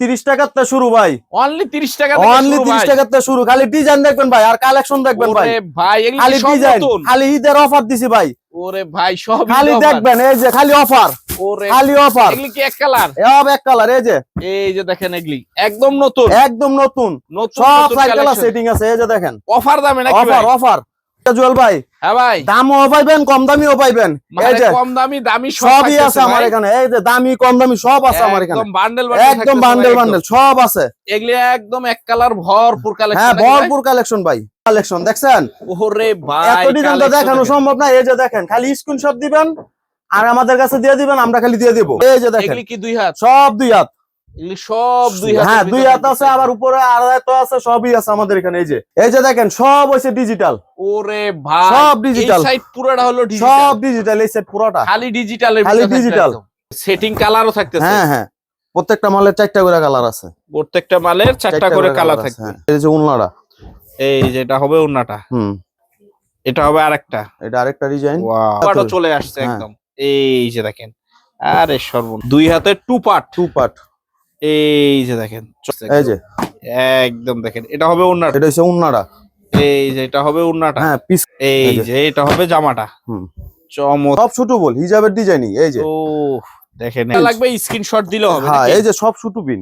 তিরিশ টাকার শুরু ভাই। অনলি 30 টাকা অনলি তিরিশ টাকার শুরু। খালি ডিজাইন দেখবেন ভাই আর কালেকশন দেখবেন ভাই। ভাই খালি ডিজাইন খালি ঈদের অফার দিছি ভাই। ওরে ভাই সব খালি দেখবেন এই যে খালি অফার ওরে খালি অফার এগুলি কি এক কালার সব এক কালার এই যে। এই যে দেখেন এগুলি একদম নতুন। একদম নতুন। নতুন সব সাইকেল সেটিং আছে এই যে দেখেন। অফার দামে নাকি অফার অফার জুয়েল ভাই হ্যাঁ ভাই। দামও পাইবেন কম দামিও পাইবেন এই যে কম দামি দামি সবই আছে আমার এখানে। এই যে দামি কম দামি সব আছে আমার এখানে। একদম বান্ডেল একদম বান্ডেল বান্ডেল সব আছে। এগুলি একদম এক কালার ভরপুর কালেকশন হ্যাঁ ভরপুর কালেকশন ভাই কালেকশন দেখছেন? ওরে ভাই এত ডিজাইন তো দেখানো সম্ভব না। এই যে দেখেন খালি স্ক্রিনশট দিবেন আর আমাদের কাছে দিয়ে দিবেন আমরা খালি দিয়ে দিব। এই যে দেখেন এগুলি কি দুই হাত? সব দুই হাত। সব দুই হ্যাঁ দুই হাত আছে আবার উপরে আছে সবই আছে আমাদের এখানে এই যে এই যে দেখেন সব হইছে ডিজিটাল ওরে ভাই সব digital। সাইড পুরোটা হলো সব ডিজিটাল ডিজিটাল এই পুরোটা। খালি ডিজিটাল খালি digital। সেটিং কালারও থাকতেছে। হ্যাঁ হ্যাঁ। প্রত্যেকটা মালের চারটা করে কালার আছে। প্রত্যেকটা মালের চারটা করে কালার থাকবে। হ্যাঁ। এই যে উন্নাটা এই যে এটা হবে ওন্নাটা হুম। এটা হবে আরেকটা। এটা আরেকটা ডিজাইন ওয়াও চলে আসছে হ্যাঁ। একদম। এই যে দেখেন। আরে সর্বন দুই হাতে টু পার্ট টু পার্ট এই যে দেখেন এই যে। একদম দেখেন এটা হবে ওন্নাটা এটা হচ্ছে উন্নাটা এই যে এটা হবে ওন্নাটা হ্যাঁ পিস এই যে। এটা হবে জামাটা। হুম। চমৎ সব সুটুবল হিজাবের ডিজাইনই এই যে। ও দেখেন। লাগবে স্ক্রিনশট দিলেও হবে হ্যাঁ এই যে সব ছোট বিন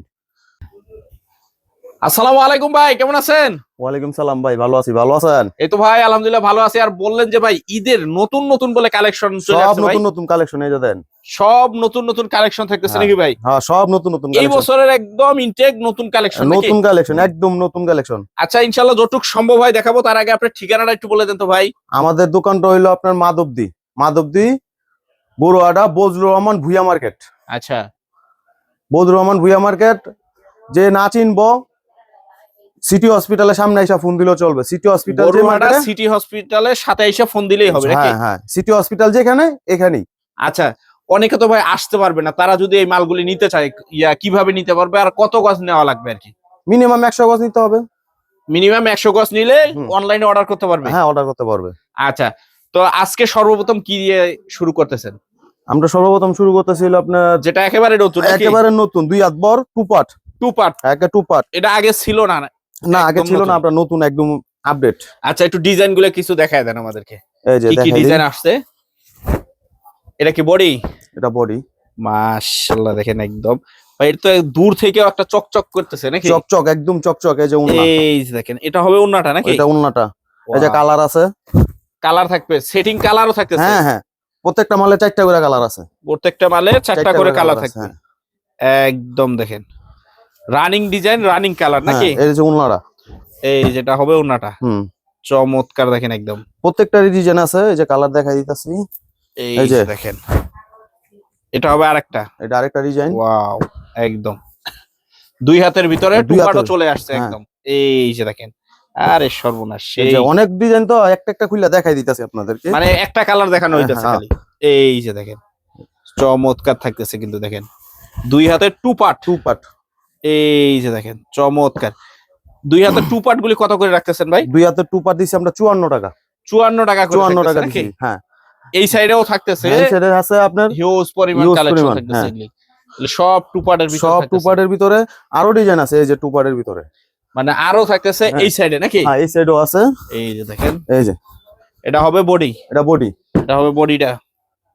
আসসালামু আলাইকুম ভাই কেমন আছেন? ওয়ালাইকুম সালাম ভাই ভালো আছি ভালো আছেন? এই তো ভাই আলহামদুলিল্লাহ ভালো আছি। আর বললেন যে ভাই ঈদের নতুন নতুন বলে কালেকশন চলে সব আসছে নতুন নতুন কালেকশন এই দেন। সব নতুন নতুন কালেকশন থাকতেছে হ্যাঁ, নাকি ভাই? হ্যাঁ সব নতুন নতুন এই বছরের একদম ইনটেক নতুন কালেকশন নতুন কালেকশন একদম নতুন কালেকশন আচ্ছা ইনশাল্লাহ যতটুক সম্ভব হয় দেখাবো। তার আগে আপনার ঠিকানাটা একটু বলে দেন তো ভাই। আমাদের দোকানটা হইল আপনার মাধবদী। মাধবদী বড়ুয়াডা বজলুর রহমান ভুইয়া মার্কেট আচ্ছা। বজলুর রহমান ভুইয়া মার্কেট যে না চিনবো সিটি হসপিটালের সামনে এসে ফোন দিলেও চলবে। সিটি হসপিটাল সিটি হসপিটালের সাথে এসে ফোন দিলেই হবে হ্যাঁ হ্যাঁ। সিটি হসপিটাল যেখানে এখানেই। আচ্ছা অনেকে তো ভাই আসতে পারবে না তারা যদি এই মালগুলি নিতে চায় ইয়া কীভাবে নিতে পারবে আর কত গজ নেওয়া লাগবে আর কি? মিনিমাম একশো গজ নিতে হবে। মিনিমাম একশো গজ নিলে অনলাইনে অর্ডার করতে পারবে? হ্যাঁ অর্ডার করতে পারবে। আচ্ছা তো আজকে সর্বপ্রথম কি দিয়ে শুরু করতেছেন? আমরা সর্বপ্রথম শুরু করতেছিল আপনার যেটা একেবারে নতুন একেবারে নতুন দুই হাত বর টু পার্ট। টু পার্ট একটা টু পার্ট এটা আগে ছিল না না আগে ছিল না আপনার নতুন একদম আপডেট আচ্ছা একটু ডিজাইনগুলো কিছু দেখায় দেন আমাদেরকে। এই যে কি কি ডিজাইন আসছে? এটা কি বডি এটা বডি মাশাআল্লাহ দেখেন একদম। এটা তো দূর থেকেও একটা চকচক করতেছে নাকি? চকচক একদম চকচক এই যে উন্না এই দেখেন এটা হবে ওন্নাটা নাকি? এটা উন্নাটা। এই যে কালার আছে। কালার থাকবে সেটিং কালারও থাকতেছে। হ্যাঁ হ্যাঁ। প্রত্যেকটা মালে চারটা করে কালার আছে। প্রত্যেকটা মালে চারটা করে কালার থাকবে। হ্যাঁ। একদম দেখেন। রানিং ডিজাইন রানিং কালার হ্যাঁ, নাকি? এই যে উন্নাটা এই যেটা হবে ওন্নাটা হুম। চমৎকার দেখেন একদম। প্রত্যেকটারই ডিজাইন আছে এই যে কালার দেখাই দিতেছি। এই যে। দেখেন। এটা হবে আরেকটা। এটা আরেকটা ডিজাইন ওয়াও একদম। দুই হাতের ভিতরে টুকাটো চলে আসছে হ্যাঁ। একদম। এই যে দেখেন। আরে সর্বনাশ এই সেই যে অনেক ডিজাইন তো একটা একটা খুলে দেখাই দিতেছি আপনাদেরকে। মানে একটা কালার দেখানো হইতেছে হ্যাঁ। খালি। এই যে দেখেন। চমৎকার থাকতেছে কিন্তু দেখেন। দুই হাতের টু পার্ট টু পার্ট এই যে দেখেন চমৎকার। দুই হাতের টু পার্ট গুলি কত করে রাখতেছেন ভাই? দুই হাতে টু পার্ট দিছি আমরা চুয়ান্ন টাকা। চুয়ান্ন টাকা চুয়ান্ন টাকা? দিছি হ্যাঁ। এই সাইডেও থাকতেছে এই সেটা আছে আপনার হিউজ পরিমাণ কালেকশন থাকতেছে হ্যাঁ। সব টু পার্টের ভিতরে সব টু। পার্টের ভিতরে আরও ডিজাইন আছে এই যে টু পার্টের ভিতরে। মানে আরও থাকতেছে হ্যাঁ। এই সাইডে নাকি? হ্যাঁ এই সাইডও আছে। এই যে দেখেন। এই যে। এটা হবে বডি এটা বডি এটা হবে বডিটা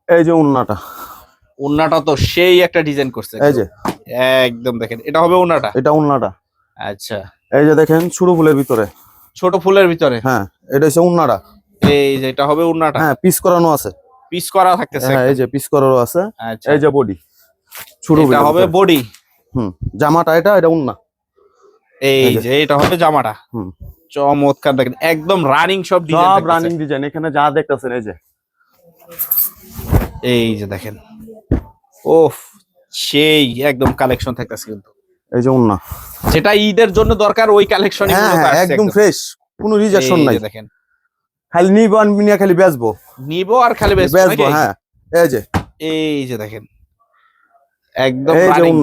এই যে উন্নাটা। উন্নাটা তো সেই একটা ডিজাইন করছে। এই যে। একদম দেখেন এটা হবে ওন্নাটা এটা উন্নাটা আচ্ছা। এই যে দেখেন শুরু ফুলের ভিতরে। ছোট ফুলের ভিতরে? হ্যাঁ এটা হচ্ছে উন্নাটা এই যে এটা হবে ওন্নাটা হ্যাঁ পিস করানো আছে। পিস করা থাকতেছে হ্যাঁ এই যে পিস করানো আছে। আচ্ছা। এই যে বডি। শুরু এটা হবে বডি? হুম জামাটা এটা এটা উন্না এই। যে। এটা হবে জামাটা? হুম। চমৎকার দেখেন একদম রানিং সব ডিজাইন সব রানিং ডিজাইন এখানে যা দেখতেছেন এই যে। এই যে দেখেন। ওফ সেই একদম কালেকশন থাকতেছে কিন্তু। এই যে উন্না যেটা ঈদের জন্য দরকার ওই কালেকশন হ্যাঁ হ্যাঁ একদম ফ্রেশ কোনো রিজেকশন নাই। দেখেন। খালি নিব আর নিয়ে খালি বেচবো। নিবো আর খালি বেচবো হ্যাঁ এই যে। এই যে দেখেন। একদম এই যে রানিং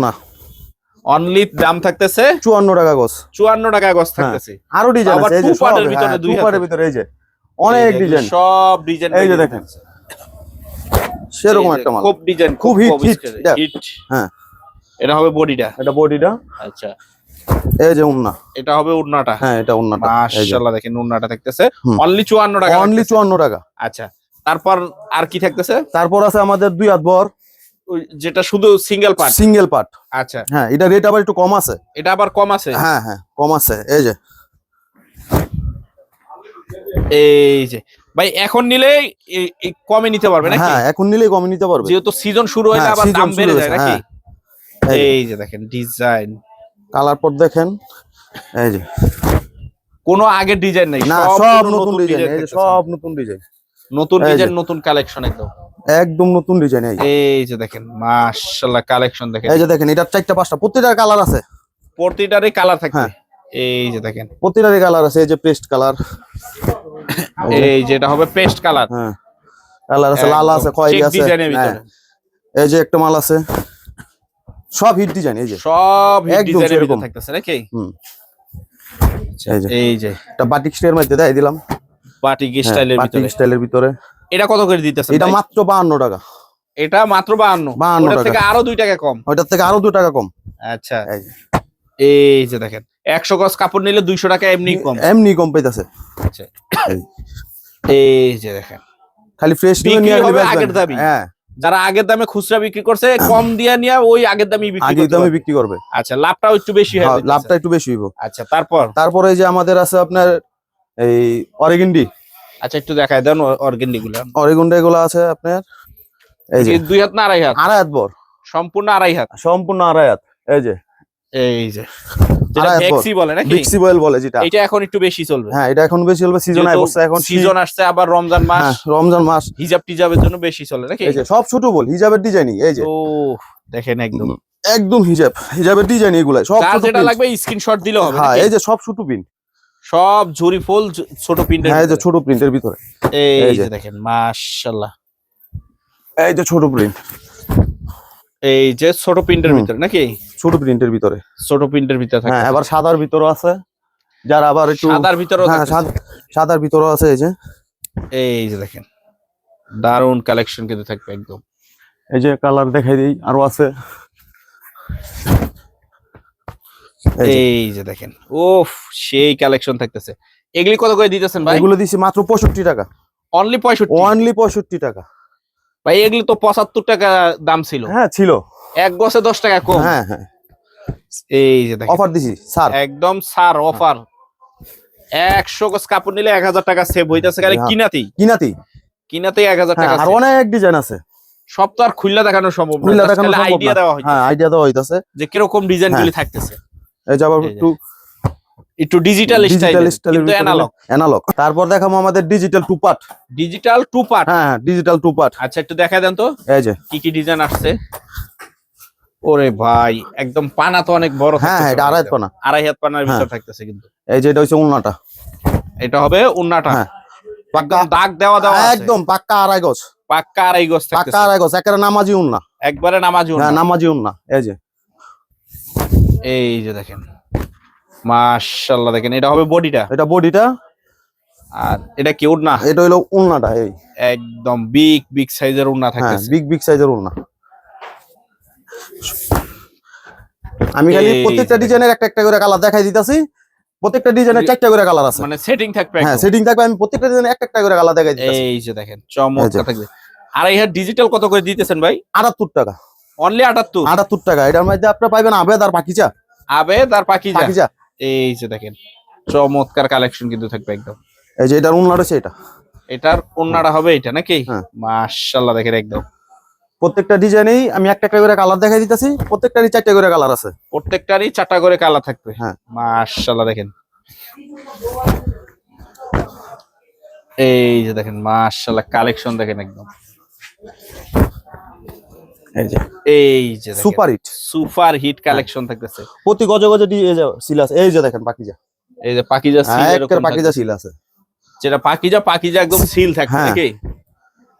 অনলি দাম থাকতেছে চুয়ান্ন টাকা গছ চুয়ান্ন টাকা গজ হ্যাঁ। থাকতেছে। আরও ডিজাইন আছে। এই যে ভিতরে দুই। ভিতরে এই যে অনেক ডিজাইন সব ডিজাইন এই যে দেখেন। সেরকম একটা মাল। খুব ডিজাইন খুব hit, হিট হ্যাঁ। এটা হবে বডিটা। এটা বডিটা? আচ্ছা। এই যে উন্না। এটা হবে উন্নাটা। হ্যাঁ এটা উন্নাটা। মাশাআল্লাহ দেখেন উন্নাটা থাকতেছে। অনলি 54 টাকা অনলি চুয়ান্ন টাকা। আচ্ছা। তারপর আর কি থাকতেছে? তারপর আছে আমাদের দুই হাত বর। ওই যেটা শুধু সিঙ্গেল পার্ট সিঙ্গেল পার্ট আচ্ছা। হ্যাঁ এটা রেট আবার একটু কম আছে। এটা আবার কম আছে? হ্যাঁ হ্যাঁ কম আছে। এই যে। এই যে ভাই এখন নিলে কমে নিতে পারবে নাকি? হ্যাঁ এখন নিলেই কমে নিতে পারবে। যেহেতু সিজন শুরু হইলে হ্যাঁ, আবার দাম বেড়ে যায় নাকি? হ্যাঁ। এই যে। দেখেন ডিজাইন কালার পর দেখেন। এই যে। কোনো আগের ডিজাইন নাই না সব নতুন ডিজাইন এই যে সব নতুন ডিজাইন নতুন ডিজাইন নতুন কালেকশন একদম। একদম নতুন ডিজাইন এই যে। দেখেন মাশাআল্লাহ কালেকশন দেখেন। এই যে দেখেন এটার চারটা পাঁচটা প্রতিটার কালার আছে। প্রতিটারই কালার থাকবে। হ্যাঁ। এই যে দেখেন। প্রতিটারই কালার আছে এই যে পেস্ট কালার এই যেটা হবে পেস্ট কালার হ্যাঁ। কালার আছে লাল আছে খয়েরি আছে। হ্যাঁ, এই যে একটা মাল আছে। সব হিট ডিজাইন এই যে। সব একদম ডিজাইনের ভিতরে থাকতেছে নাকি? হুম। এই যে। এটা বাটিক স্টাইলের মধ্যে দেয় দিলাম। বাটিক স্টাইলের বাটিক ভিতরে। স্টাইলের ভিতরে। এটা কত করে দিতেছেন এটা? মাত্র বাহান্ন টাকা। এটা মাত্র 52 52 ওটার টাকা। থেকে আরও 2 টাকা কম। ওইটার থেকে আরও দু টাকা কম। আচ্ছা। এই যে। এই যে দেখেন। 100 গজ কাপড় নিলে 200 টাকা এমনি কম। এমনি কম পাইতাছে। আচ্ছা। এই। যে দেখেন। খালি ফ্রেশ নিয়ে আগের দামই। হ্যাঁ। যারা আগের দামে খুচরা বিক্রি করছে কম দিয়া নিয়ে ওই আগের দামই বিক্রি আগের দামে বিক্রি করবে। আচ্ছা লাভটাও একটু বেশি হয় হ্যাঁ, লাভটা একটু বেশি হইব। আচ্ছা তারপর? তারপরে যে আমাদের আছে আপনার এই অরেগেন্ডি। আচ্ছা একটু দেখায় দেন অর্গেন্ডি গুলো অরেগন্ডা এগুলো আছে আপনার এই যে দুই হাত না আড়াই হাত? আড়াই হাত বর সম্পূর্ণ আড়াই হাত। সম্পূর্ণ আড়াই হাত এই যে। এই যে। যেটা আড়াই হাত বড়। ভেক্সি বলে নাকি? বিক্সি বয়েল বলে যেটা। এটা এখন একটু বেশি চলবে। হ্যাঁ এটা এখন বেশি চলবে সিজন অবস্থা এখন সিজন আসছে আবার রমজান মাস। হ্যাঁ রমজান মাস। হিজাব টিজাবের জন্য বেশি চলে নাকি? এই যে সব ছোট বল হিজাবের ডিজাইনই এই যে। ও দেখেন একদম। একদম হিজাব হিজাবের ডিজাইন এগুলা সব যেটা লাগবে স্ক্রিনশট দিলে হবে হ্যাঁ এই যে সব ছোট প্রিন্ট সব ঝুরি ফুল ছোট প্রিন্টের হ্যাঁ এই যে ছোট প্রিন্টের ভিতরে। এই যে। দেখেন মাশাআল্লাহ। এই যে ছোট প্রিন্ট এই যে ছোট প্রিন্টের ভিতরে নাকি? ছোট প্রিন্টের ভিতরে। ছোট প্রিন্টের ভিতরে থাকে। হ্যাঁ আবার সাদার ভিতরও আছে। যারা আবার একটু সাদার ভিতরেও হ্যাঁ। সাদার ভিতরও আছে এই যে। এই যে দেখেন দারুণ কালেকশন কিন্তু থাকবে একদম। এই যে কালার দেখাই দিই আরও আছে। এই যে। দেখেন ওফ সেই কালেকশন থাকতেছে। এগুলি কত করে দিতেছেন ভাই? এগুলো দিছি মাত্র পঁয়ষট্টি টাকা। অনলি পঁয়ষট্টি। ওনলি পঁয়ষট্টি টাকা। ভাই এগুলি তো পঁচাত্তর টাকা দাম ছিল। হ্যাঁ ছিল। এক গছে দশ টাকা কম। হ্যাঁ হ্যাঁ। এই যে অফার দিছি স্যার। একদম সার অফার একশো গজ কাপড় নিলে এক হাজার টাকা সেভ হইতেছে খালি হ্যাঁ। কিনাতেই। কিনাতি কিনাতেই এক হাজার হ্যাঁ টাকা আর। অনেক ডিজাইন আছে। সব তো আর খুললা দেখানো সম্ভব খুললা দেখানো আইডিয়া। দেওয়া হয় হ্যাঁ আইডিয়া দেওয়া হইতাছে। যে কীরকম ডিজাইন গুলি থাকতেছে। এই যে আবার একটু একটু ডিজিটাল স্টাইল ডিজিটাল স্টাইলের কিন্তু অ্যানালগ অ্যানালগ তারপর দেখাবো আমাদের digital two part digital two part হ্যাঁ ডিজিটাল টু পার্ট আচ্ছা একটু দেখা দেন তো। এই যে। কি কি ডিজাইন আসছে? ওরে ভাই একদম পানা তো অনেক বড় হ্যাঁ হ্যাঁ এটা আড়াই পানা। আড়াই হাত পানার ভিতর হ্যাঁ। থাকতেছে কিন্তু। এই যে এটা হচ্ছে উন্নাটা। এটা হবে উন্নাটা? হ্যাঁ। একদম দাগ দেওয়া দেওয়া একদম পাক্কা আড়াই গজ। পাক্কা আড়াই গজ পাক্কা আড়াই গজ একেবারে নামাজি উন্না। একবারে নামাজ হ্যাঁ নামাজি উন্না। এই যে। এই যে দেখেন। মাশাআল্লাহ দেখেন এটা হবে বডিটা? এটা বডিটা? আর এটা কি উড়না এটা হলো উন্নাটা এই। একদম বিগ বিগ সাইজের উড়না হ্যাঁ বিগ বিগ সাইজের উন্না আমি খালি প্রত্যেকটা ডিজাইনের একটা একটা করে কালার দেখাই দিতাছি। প্রত্যেকটা ডিজাইনের চারটা করে কালার আছে। মানে সেটিং থাকবে হ্যাঁ সেটিং থাকবে আমি প্রত্যেকটা ডিজাইনের একটা একটা করে কালার দেখাই দিতাছি। এই যে দেখেন চমৎকার থাকবে। আর এই ডিজিটাল কত করে দিতেছেন ভাই? আটাত্তর টাকা। অনলি আটাত্তর? আটাত্তর টাকা এটার মধ্যে আপনার পাইবেন আবেদ আর পাখিচা। আবেদ আর পাকিজা পাখিচা। এই যে দেখেন চমৎকার কালেকশন কিন্তু থাকবে একদম। এই যে এটার উন্না রয়েছে এটা? এটার অন্যটা হবে এটা নাকি? হ্যাঁ। মাশাআল্লাহ দেখেন একদম। প্রত্যেকটা ডিজাইনেই আমি একটা একটা করে কালার দেখাই দিতেছি প্রত্যেকটারই চারটা করে কালার আছে। প্রত্যেকটারই চারটা করে কালার থাকবে। হ্যাঁ। মাশাআল্লাহ দেখেন। এই যে দেখেন মাশাআল্লাহ কালেকশন দেখেন একদম। এই যে। এই যে super hit super hit collection থাকতেছে। প্রতি গজে গজে এই যে সিল আছে। এই যে দেখেন পাখিজা এই যে পাকিজা সিল হ্যাঁ এরকম সিল আছে। যেটা পাকিজা পাকিজা একদম সিল হ্যাঁ। নাকি?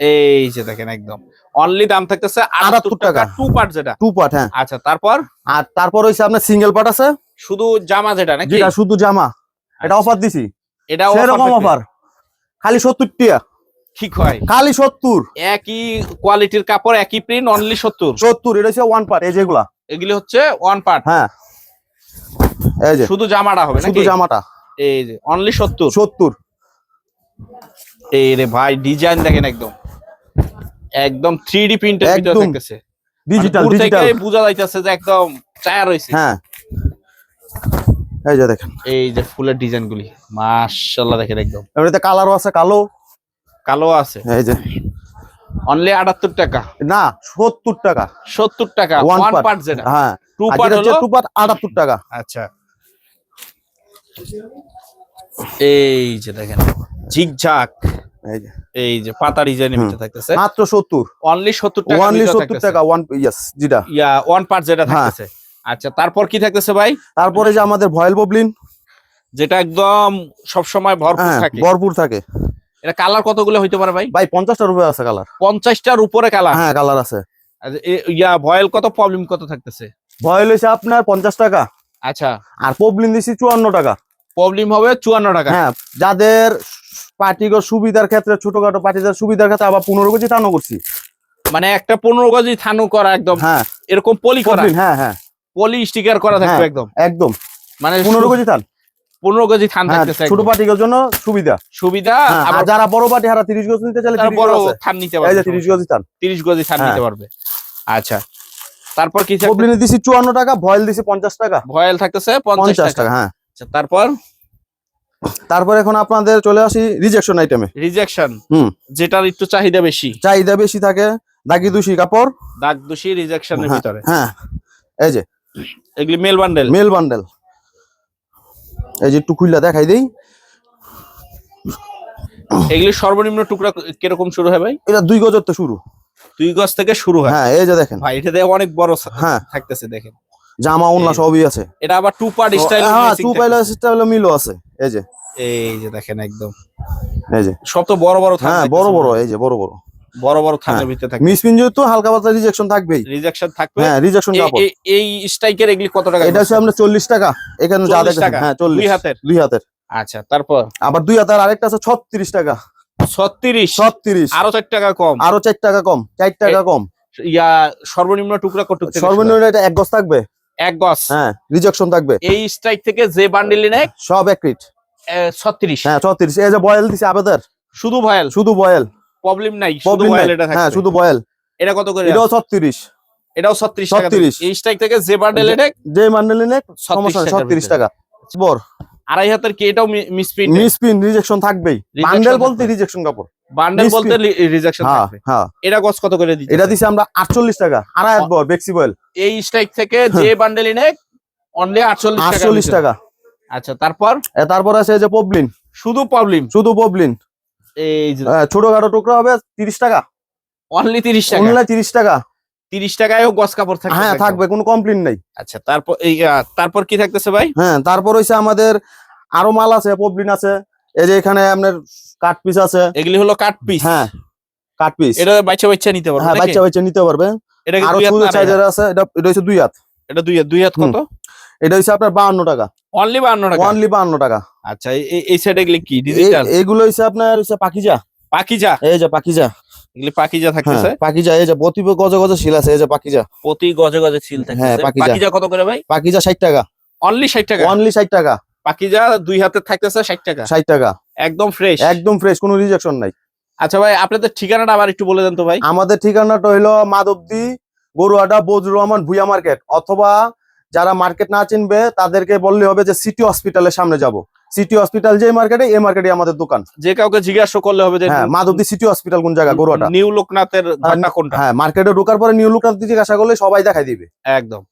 এই যে দেখেন একদম। অনলি দাম থাকতেছে 78 78 টাকা। টু পার্ট যেটা। টু পার্ট হ্যাঁ। আচ্ছা তারপর? আর তারপর হইছে আপনার সিঙ্গেল পার্ট আছে? শুধু জামা যেটা নাকি? যেটা শুধু জামা। এটা অফার দিছি। এটা সেরকম অফার খালি সত্তর টিয়া ঠিক হয়। খালি সত্তর। একই কোয়ালিটির কাপড় একই প্রিন্ট অনলি সত্তর। সত্তর এটা হচ্ছে ওয়ান পার্ট এই যেগুলা এগুলি। হচ্ছে ওয়ান পার্ট হ্যাঁ। এই যে। শুধু জামাটা হবে শুধু জামাটা। এই যে অনলি সত্তর। সত্তর। এই রে ভাই ডিজাইন দেখেন একদম। একদম থ্রি ডি প্রিন্টের ভিতরে থাকতেছে ডিজিটাল মানে ডিজিটাল বোঝা যাইতেছে যে একদম চায়া রয়েছে হ্যাঁ। এই যে দেখেন। এই যে ফুলের ডিজাইন গুলি। মাশাল্লাহ দেখেন একদম। এমনিতে কালারও আছে কালো। কালো আছে। এই যে। অনলি আটাত্তর টাকা। না সত্তর টাকা। সত্তর টাকা ওয়ান। পার্ট যেটা। হ্যাঁ। টু পার্ট হলো টু পার্ট আটাত্তর টাকা। আচ্ছা। এই যে দেখেন ঝিকঝাক। এই যে। এই যে পাতা ডিজাইনের। ভিতরে থাকতেছে। মাত্র সত্তর। অনলি সত্তর টাকা ওয়ানলি সত্তর টাকা ওয়ান ইয়েস যেটা। ইয়া ওয়ান পার্ট যেটা হ্যাঁ। থাকতেছে। আচ্ছা তারপর কি থাকতেছে ভাই? তারপরে যে আমাদের ভয়েল ববলিন। যেটা একদম সব সময় ভরপুর হ্যাঁ থাকে। ভরপুর থাকে। এটা কালার কতগুলো হইতে পারে ভাই? ভাই পঞ্চাশটার উপরে আছে কালার পঞ্চাশটার উপরে কালার হ্যাঁ কালার আছে। ইয়া ভয়েল কত প্রবলেম কত থাকতেছে? ভয়েল হয়েছে আপনার পঞ্চাশ টাকা। আচ্ছা। আর প্রবলেম দিছি চুয়ান্ন টাকা। প্রবলেম হবে চুয়ান্ন টাকা। হ্যাঁ যাদের পার্টিগর সুবিধার ক্ষেত্রে ছোটখাটো পার্টিদের সুবিধার ক্ষেত্রে আবার পনেরো কেজি টানো করছি। মানে একটা পনেরো গজি থানু করা একদম হ্যাঁ। এরকম পলি করা? হ্যাঁ হ্যাঁ। পলি স্টিকার করা থাকবে হ্যাঁ। একদম। একদম। মানে পনেরো কেজি টান পনেরো গজি থান হ্যাঁ থাকতেছে ছোট। পার্টিগর জন্য সুবিধা। সুবিধা হ্যাঁ, আর যারা বড় পার্টি হারা তিরিশ গজ নিতে চাইলে তারা 30 বড় থান নিতে পারবে তিরিশ গজি টান তিরিশ গজি থান হ্যাঁ। নিতে পারবে। আচ্ছা তারপর কি থাকবে? পবলিনে দিছি চুয়ান্ন টাকা ভয়েল দিছি পঞ্চাশ টাকা। ভয়েল থাকতেছে পঞ্চাশ টাকা। হ্যাঁ। আচ্ছা, তারপর? তারপর এখন আপনাদের চলে আসি রিজেকশন আইটেমে রিজেকশন হুম। যেটার একটু চাহিদা বেশি। চাহিদা বেশি থাকে দাগি দুশি কাপড়। দাগ দোষী রিজেকশনের হ্যাঁ, ভিতরে। হ্যাঁ। এই যে এগুলি মেল বান্ডেল মেল বান্ডেল এই যে একটু খুললা দেখাই দেই। এগুলি সর্বনিম্ন টুকরা কীরকম শুরু হয় ভাই? এটা দুই গজের তো শুরু। দুই গজ থেকে শুরু হয়? হ্যাঁ এই যে দেখেন। ভাই এটা দেখে অনেক বড় হ্যাঁ। থাকতেছে দেখেন। জামা উন্না সবই আছে। এটা আবার টু পার্ট স্টাইল হ্যাঁ টু পাইলা স্টাইল মিলও আছে। এই যে। এই যে দেখেন একদম। এই যে। সব তো বড় বড় হ্যাঁ বড় বড় এই যে বড় বড়। বড় বড় হ্যাঁ। ভিতরে থাকে মিস পিন যেহেতু হালকা পাতলা রিজেকশন থাকবেই। রিজেকশন থাকবে। হ্যাঁ রিজেকশন কাপড় এই- স্ট্রাইকের এগুলি কত টাকা এটা হচ্ছে আপনার চল্লিশ টাকা। এখানে যা 40 দেখেন হ্যাঁ দুই চল্লিশ হাতের? দুই হাতের। আচ্ছা তারপর? আবার দুই হাতের আরেকটা আছে ছত্রিশ টাকা। ছত্রিশ? ছত্রিশ। আরও চার টাকা কম। আরও চার টাকা কম। চার টাকা কম। ইয়া সর্বনিম্ন টুকরা কত সর্বনিম্ন এটা এক গজ থাকবে। এক গজ? হ্যাঁ রিজেকশন থাকবে। এই স্ট্রাইক থেকে যে বান্ডিল নেয় সব এক রিট ছত্রিশ। হ্যাঁ ছত্রিশ। এই যে বয়েল দিছে আবেদার। শুধু ভয়েল শুধু বয়েল প্রবলেম নাই শুধু ভয়েল এটা হ্যাঁ শুধু বয়েল এটা কত করে? এটাও ছত্রিশ। এটাও ছত্রিশ টাকা 36 এই স্ট্রাইক থেকে যে বান্ডেল এটা যে মান্ডেল নিলে 36 সমস্যা টাকার ছত্রিশ ভিতরে। টাকা। বর। আড়াই হাতের কি এটাও মিসপ্রিন্ট মিস পিন রিজেকশন থাকবেই। বান্ডেল বলতে রিজেকশন কাপড়। বান্ডেল বলতে রিজেকশন হ্যাঁ থাকবে। হ্যাঁ। এটা গজ কত করে দিচ্ছে এটা দিছি আমরা আটচল্লিশ টাকা। আড়াই হাত বর বেক্সি বয়েল এই স্ট্রাইক থেকে যে বান্ডেল নেয় অনলি আটচল্লিশ টাকা আটচল্লিশ টাকা। আচ্ছা তারপর? তারপর আছে যে পবলিন শুধু প্রবলেম শুধু পবলিন এই ছোটখাটো টুকরা হবে তিরিশ টাকা। অনলি তিরিশ টাকা? তিরিশ টাকা। তিরিশ টাকায়ও গজ কাপড় থাকবে হ্যাঁ থাকবে কোনো কমপ্লেন নাই। আচ্ছা তারপর এই তারপর কি থাকতেছে ভাই? হ্যাঁ তারপর হইছে আমাদের আরও মাল আছে পবলিন আছে। এই যে এখানে আপনার কাট পিস আছে। এগুলি হলো কাট পিস হ্যাঁ কাট পিস এটা বাচ্চা বাচ্চা নিতে পারবে হ্যাঁ বাচ্চা বাচ্চা নিতে পারবে। এটা আরও দুই হাত সুন্দর সাইজের আছে এটা এটা হচ্ছে দুই হাত। এটা দুই হাত দুই হাত। কত? এটা হচ্ছে আপনার বাহান্ন টাকা। অনলি বান্ন টাকা? অনলি বাহান্ন টাকা। আচ্ছা এই- সাইডে এগুলি কি? ডিজিটাল এইগুলো হচ্ছে আপনার হচ্ছে পাকিজা। পাকিজা? এই যে পাকিজা। এগুলি পাকিজা হ্যাঁ থাকতেছে পাকিজা এই যে প্রতি গজে গজে শিল আছে এই যে পাকিজা। প্রতি গজে গজে হ্যাঁ, থাকতেছে। পাকিজা। পাকিজা কত করে ভাই? পাকিজা ষাট টাকা। অনলি ষাট টাকা? অনলি ষাট টাকা। পাকিজা দুই হাতে থাকতেছে ষাট টাকা? ষাট টাকা। একদম ফ্রেশ একদম ফ্রেশ কোনো রিজেকশন নাই। আচ্ছা ভাই আপনাদের ঠিকানাটা আবার একটু বলে দেন তো ভাই। আমাদের ঠিকানাটা হইল মাধবদী গরুয়াডা বজরুর রহমান ভুইয়া মার্কেট অথবা যারা মার্কেট না চিনবে তাদেরকে বললে হবে যে সিটি হসপিটালের সামনে যাব। সিটি হসপিটাল যে মার্কেটে এই মার্কেটে আমাদের দোকান। যে কাউকে জিজ্ঞাসা করলে হবে যে হ্যাঁ মাধবদী সিটি হসপিটাল কোন জায়গা গরুয়াটা। নিউ লোকনাথের ঘটনা কোনটা? হ্যাঁ মার্কেটে ঢোকার পরে নিউ লোকনাথ জিজ্ঞাসা করলে সবাই দেখাই দিবে। একদম।